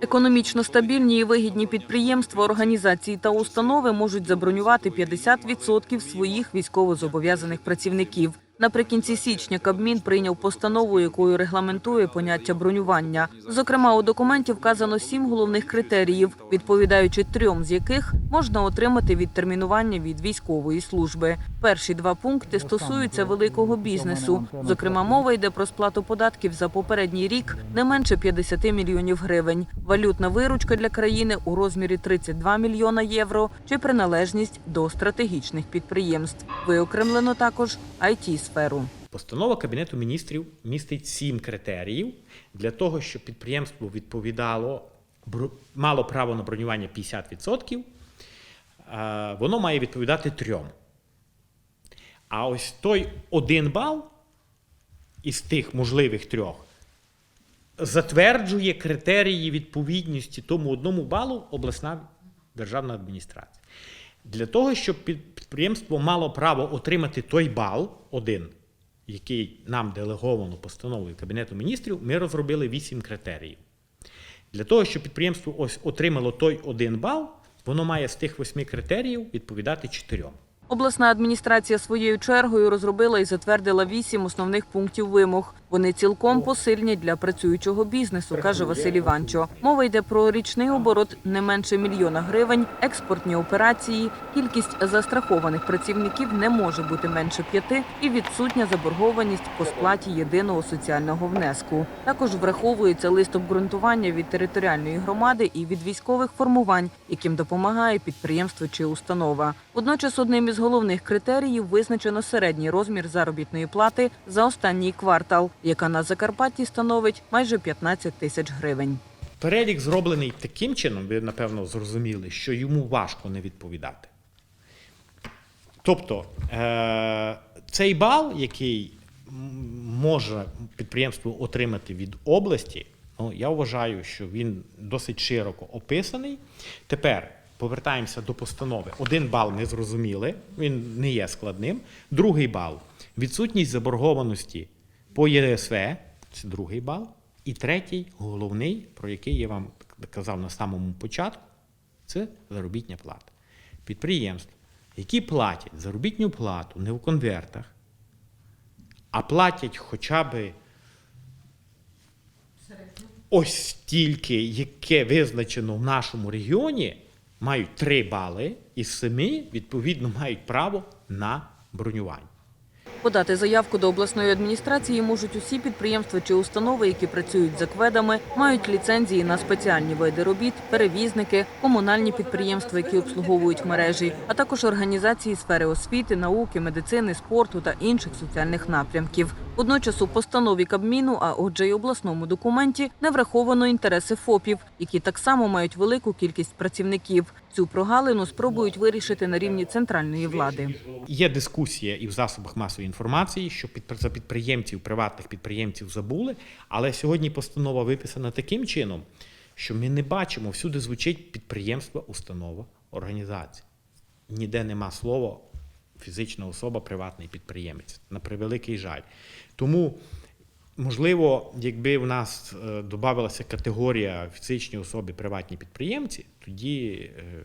Економічно стабільні і вигідні підприємства, організації та установи можуть забронювати 50% своїх військовозобов'язаних працівників. Наприкінці січня Кабмін прийняв постанову, якою регламентує поняття бронювання. Зокрема, у документі вказано сім головних критеріїв, відповідаючи трьом з яких можна отримати відтермінування від військової служби. Перші два пункти стосуються великого бізнесу. Зокрема, мова йде про сплату податків за попередній рік не менше 50 мільйонів гривень, валютна виручка для країни у розмірі 32 мільйона євро чи приналежність до стратегічних підприємств. Виокремлено також it сферу. Постанова Кабінету міністрів містить сім критеріїв для того, щоб підприємство відповідало, мало право на бронювання 50%, е, воно має відповідати трьом. А ось той один бал із тих можливих трьох затверджує критерії відповідності тому одному балу обласна державна адміністрація. Для того, щоб під- підприємство мало право отримати той бал один, який нам делеговано постановою Кабінету міністрів, ми розробили вісім критеріїв. Для того, щоб підприємство ось отримало той один бал, воно має з тих восьми критеріїв відповідати чотирьом. Обласна адміністрація своєю чергою розробила і затвердила вісім основних пунктів вимог. Вони цілком посильні для працюючого бізнесу, каже Василь Іванчо. Мова йде про річний оборот не менше мільйона гривень, експортні операції, кількість застрахованих працівників не може бути менше п'яти і відсутня заборгованість по сплаті єдиного соціального внеску. Також враховується лист обґрунтування від територіальної громади і від військових формувань, яким допомагає підприємство чи установа. Водночас одним із головних критеріїв визначено середній розмір заробітної плати за останній квартал, яка на Закарпатті становить майже 15 тисяч гривень. Перелік зроблений таким чином, ви напевно зрозуміли, що йому важко не відповідати. Тобто, е- цей бал, який може підприємство отримати від області, ну, я вважаю, що він досить широко описаний. Тепер повертаємося до постанови. Один бал ми зрозуміли, він не є складним. Другий бал відсутність заборгованості по ЄСВ, це другий бал. І третій, головний, про який я вам казав на самому початку, це заробітня плата. Підприємства, які платять заробітну плату не в конвертах, а платять хоча б ось стільки, яке визначено в нашому регіоні, мають 3 бали із 7, відповідно, мають право на бронювання. Подати заявку до обласної адміністрації можуть усі підприємства чи установи, які працюють за кведами, мають ліцензії на спеціальні види робіт, перевізники, комунальні підприємства, які обслуговують мережі, а також організації сфери освіти, науки, медицини, спорту та інших соціальних напрямків. Водночас у постанові Кабміну, а отже й обласному документі, не враховано інтереси ФОПів, які так само мають велику кількість працівників. Цю прогалину спробують вирішити на рівні центральної влади. Є дискусія і в засобах масової інформації, що за підприємців, приватних підприємців забули, але сьогодні постанова виписана таким чином, що ми не бачимо, всюди звучить підприємство, установа, організація. Ніде нема слова фізична особа, приватний підприємець. На превеликий жаль. Тому, можливо, якби в нас е, додавалася категорія фізичні особи, приватні підприємці, тоді е,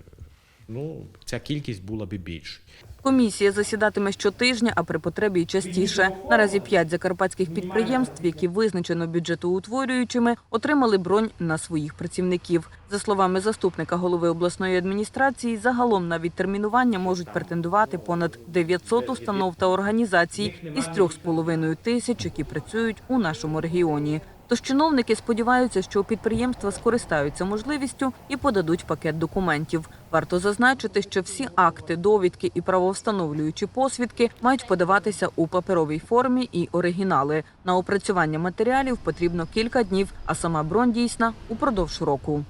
ну, ця кількість була би більшою. Комісія засідатиме щотижня, а при потребі й частіше. Наразі п'ять закарпатських підприємств, які визначено бюджетоутворюючими, отримали бронь на своїх працівників. За словами заступника голови обласної адміністрації, загалом на відтермінування можуть претендувати понад 900 установ та організацій із 3,5 тисяч, які працюють у нашому регіоні. Тож чиновники сподіваються, що підприємства скористаються можливістю і подадуть пакет документів. Варто зазначити, що всі акти, довідки і правовстановлюючі посвідки мають подаватися у паперовій формі і оригінали. На опрацювання матеріалів потрібно кілька днів, а сама бронь дійсна упродовж року.